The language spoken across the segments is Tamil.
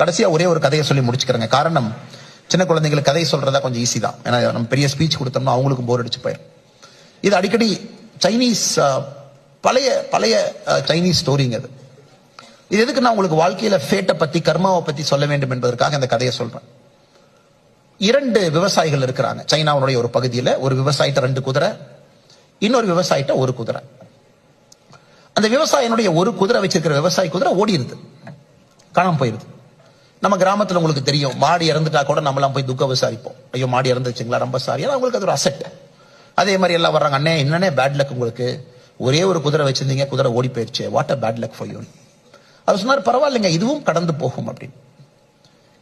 கடைசியா ஒரே ஒரு கதையை சொல்லி முடிச்சுக்கிறேங்க. காரணம் சின்ன குழந்தைங்களுக்கு கதை சொல்றதா கொஞ்சம் ஈஸி தான். ஏன்னா நம்ம பெரிய ஸ்பீச் கொடுத்தோம்னா அவங்களுக்கும் போர் அடிச்சு போயிடும் இது அடிக்கடி சைனீஸ் பழைய பழைய சைனீஸ் ஸ்டோரிங்க அது இது. எதுக்கு நான் உங்களுக்கு வாழ்க்கையில ஃபேட்டை பத்தி கர்மாவை பத்தி சொல்ல வேண்டும் என்பதற்காக இந்த கதையை சொல்றேன். இரண்டு விவசாயிகள் இருக்கிறாங்க. சைனாவுடைய ஒரு பகுதியில் ஒரு விவசாயிட்ட ரெண்டு குதிரை இன்னொரு விவசாயிட்ட ஒரு குதிரை. அந்த விவசாயினுடைய ஒரு குதிரை வச்சிருக்கிற விவசாயி குதிரை ஓடிடுது காணாம போயிருது. நம்ம கிராமத்துல உங்களுக்கு தெரியும் மாடு இறந்துட்டா கூட நம்மளாம் போய் துக்க விசாரிப்போம். ஐயோ மாடு இறந்துச்சுங்களா ரொம்ப சாரி ஏன்னா உங்களுக்கு அது ஒரு அசெட் அதே மாதிரி எல்லாம் வர்றாங்க அண்ணே என்னன்னே பேட் லக் உங்களுக்கு? ஒரே ஒரு குதிரை வச்சிருந்தீங்க குதிரை ஓடி போயிருச்சு what a bad luck for you அவர் சொன்னார் பரவாயில்லைங்க இதுவும் கடந்து போகும் அப்படின்னு.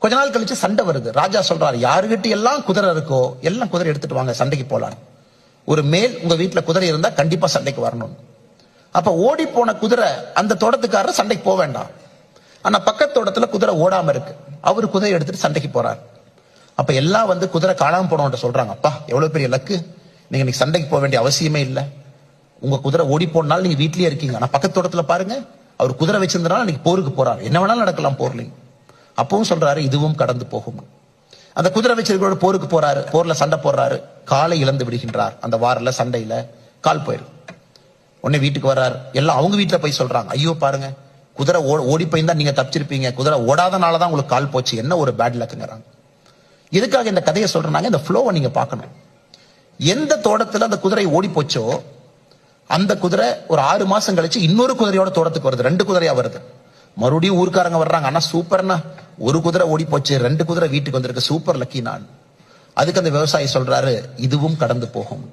கொஞ்ச நாள் கழிச்சு சண்டை வருது. ராஜா சொல்றாரு யாருகிட்ட எல்லாம் குதிரை இருக்கோ எல்லாம் குதிரை எடுத்துட்டு வாங்க சண்டைக்கு போலாம் ஒரு மேல் உங்க வீட்டுல குதிரை இருந்தா கண்டிப்பா சண்டைக்கு வரணும் அப்ப ஓடி போன குதிரை அந்த தோட்டத்துக்காரர் சண்டைக்கு போக வேண்டாம். ஆனா பக்கத்து குதிரை ஓடாம இருக்கு. அவர் குதிரை எடுத்துட்டு சண்டைக்கு போறாரு. அப்ப எல்லாம் வந்து குதிரை காணாம போனவன்ட்ட சொல்றாங்க அப்பா எவ்வளவு பெரிய லக்கு. நீங்க இன்னைக்கு சண்டைக்கு போக வேண்டிய அவசியமே இல்லை. உங்க குதிரை ஓடி போனாலும் நீங்க வீட்லயே இருக்கீங்க. ஆனா பக்கத்து பாருங்க அவர் குதிரை வச்சிருந்தனால இன்னைக்கு போருக்கு போறாரு. என்ன வேணாலும் நடக்கலாம் போர்லிங்க அப்பவும் சொல்றாரு இதுவும் கடந்து போகும். அந்த குதிரை வச்சிருக்கிறோட போருக்கு போறாரு போர்ல சண்டை போடுறாரு. காலை இழந்து விடுகின்றார். அந்த வாரில் சண்டையில கால் போயிரு. உடனே வீட்டுக்கு வர்றாரு. எல்லாம் அவங்க வீட்டுல போய் சொல்றாங்க. ஐயோ பாருங்க குதிரை ஓ- ஓடி போயிருந்தா நீங்க தப்பிச்சிருப்பீங்க. குதிரை ஓடாதனால தான் உங்களுக்கு கால் போச்சு. என்ன ஒரு பேட் லக்குங்கிறாங்க எதுக்காக இந்த கதையை சொல்றாங்க இந்த ஃப்ளோவை நீங்க பார்க்கணும். எந்த தோட்டத்துல அந்த குதிரை ஓடி போச்சோ அந்த குதிரை ஒரு ஆறு மாசம் கழிச்சு இன்னொரு குதிரையோட தோட்டத்துக்கு வருது. ரெண்டு குதிரையா வருது. மறுபடியும் ஊருக்காரங்க வர்றாங்க. ஆனா சூப்பர்னா ஒரு குதிரை ஓடி போச்சு. ரெண்டு குதிரை வீட்டுக்கு வந்திருக்கு. சூப்பர் லக்கி நான். அதுக்கு அந்த விவசாயி சொல்றாரு இதுவும் கடந்து போகும்.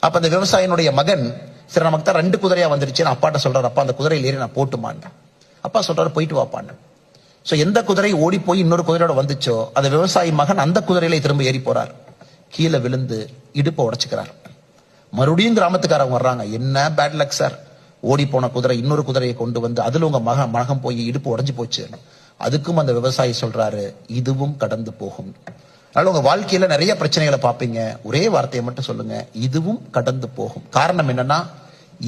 அப்ப அந்த விவசாயினுடைய மகன் சரி நமக்கு தான் ரெண்டு குதிரையா வந்துருச்சு அப்பாட்ட சொல்றாரு அப்பா அந்த குதிரையில் ஏறி நான் போட்டுமான்னு. அப்பா சொல்றாரு போயிட்டு வாப்பான்னு சோ எந்த குதிரை ஓடி போய் இன்னொரு குதிரையோட வந்துச்சோ அந்த விவசாயி மகன் அந்த குதிரையில திரும்ப ஏறி போறார். கீழே விழுந்து இடுப்பை உடச்சுக்கிறார். மறுபடியும் கிராமத்துக்காரங்க வர்றாங்க என்ன பேட் லக் சார் ஓடி போன குதிரை இன்னொரு குதிரையை கொண்டு வந்து அதுல உங்க மகன் மகன் போய் இடுப்பு உடஞ்சு போச்சு. அதுக்கும் அந்த விவசாயி சொல்றாரு இதுவும் கடந்து போகும். அதனால உங்க வாழ்க்கையில நிறைய பிரச்சனைகளை பார்ப்பீங்க. ஒரே வார்த்தையை மட்டும் சொல்லுங்க இதுவும் கடந்து போகும். காரணம் என்னன்னா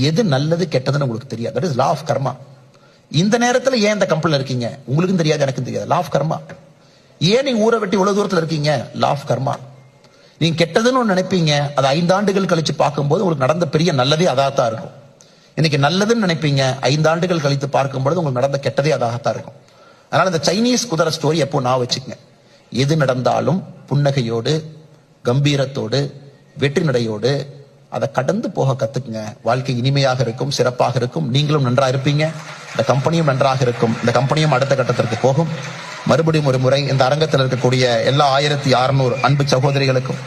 எது நல்லது கெட்டதுன்னு உங்களுக்கு தெரியாது. That is law of karma இந்த நேரத்தில் ஏன் இந்த கம்பெனியில் இருக்கீங்க? உங்களுக்கும் தெரியாது எனக்கும் தெரியாது. லா ஆஃப் கர்மா ஏன் நீங்க ஊரை வெட்டி இவ்வளவு தூரத்தில் இருக்கீங்க? லா ஆஃப் கர்மா நீங்க கெட்டதுன்னு நினைப்பீங்க. அது ஐந்தாண்டுகள் கழிச்சு பார்க்கும்போது உங்களுக்கு நடந்த பெரிய நல்லதே அதாகத்தான் இருக்கும். இன்னைக்கு நல்லதுன்னு நினைப்பீங்க. ஐந்தாண்டுகள் கழித்து பார்க்கும்போது உங்களுக்கு நடந்த கெட்டதே அதாகத்தான் இருக்கும். அதனால இந்த சைனீஸ் குதிரை ஸ்டோரி எப்போ நான் வச்சுக்கங்க. எது நடந்தாலும் புன்னகையோடு கம்பீரத்தோடு வெற்றி நடையோடு அதை கடந்து போக கத்துக்குங்க. வாழ்க்கை இனிமையாக இருக்கும் சிறப்பாக இருக்கும். நீங்களும் நன்றா இருப்பீங்க. இந்த கம்பெனியும் நன்றாக இருக்கும். இந்த கம்பெனியும் அடுத்த கட்டத்திற்கு போகும். மறுபடியும் ஒரு முறை இந்த அரங்கத்தில் இருக்கக்கூடிய எல்லா ஆயிரத்தி அறுநூறு அன்பு சகோதரிகளுக்கும்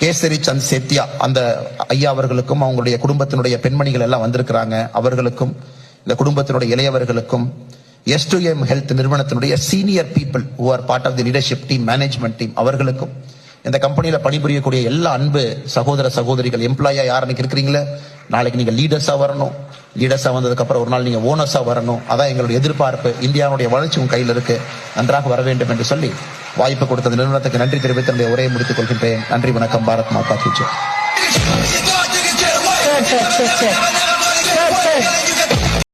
கேசரி சந்த் சேத்தியா அந்த ஐயா அவர்களுக்கும் அவங்களுடைய குடும்பத்தினுடைய பெண்மணிகள் எல்லாம் வந்திருக்கிறாங்க. அவர்களுக்கும் இந்த குடும்பத்தினுடைய இளையவர்களுக்கும் எஸ் டு எம் ஹெல்த் நிறுவனத்தினுடைய senior people who part of the leadership team management team அவர்களுக்கும் இந்த கம்பெனியில பணிபுரியக்கூடிய எல்லா அன்பு சகோதர சகோதரிகள் எம்ப்ளாயா யார் அன்னைக்கு இருக்கிறீங்களோ? நாளைக்கு நீங்க லீடர்ஸா வரணும். லீடர்ஸா வந்ததுக்கு அப்புறம் ஒரு நாள் நீங்க ஓனர்ஸா வரணும். அதான் எங்களுடைய எதிர்பார்ப்பு. இந்தியாவுடைய வளர்ச்சி உங்க கையில் இருக்கு. நன்றாக வர வேண்டும் என்று சொல்லி வாய்ப்பு கொடுத்த நிறுவனத்துக்கு நன்றி தெரிவித்து என்னுடைய உரையை முடித்துக் கொள்கின்றேன். நன்றி வணக்கம். பாரத் மாதா கி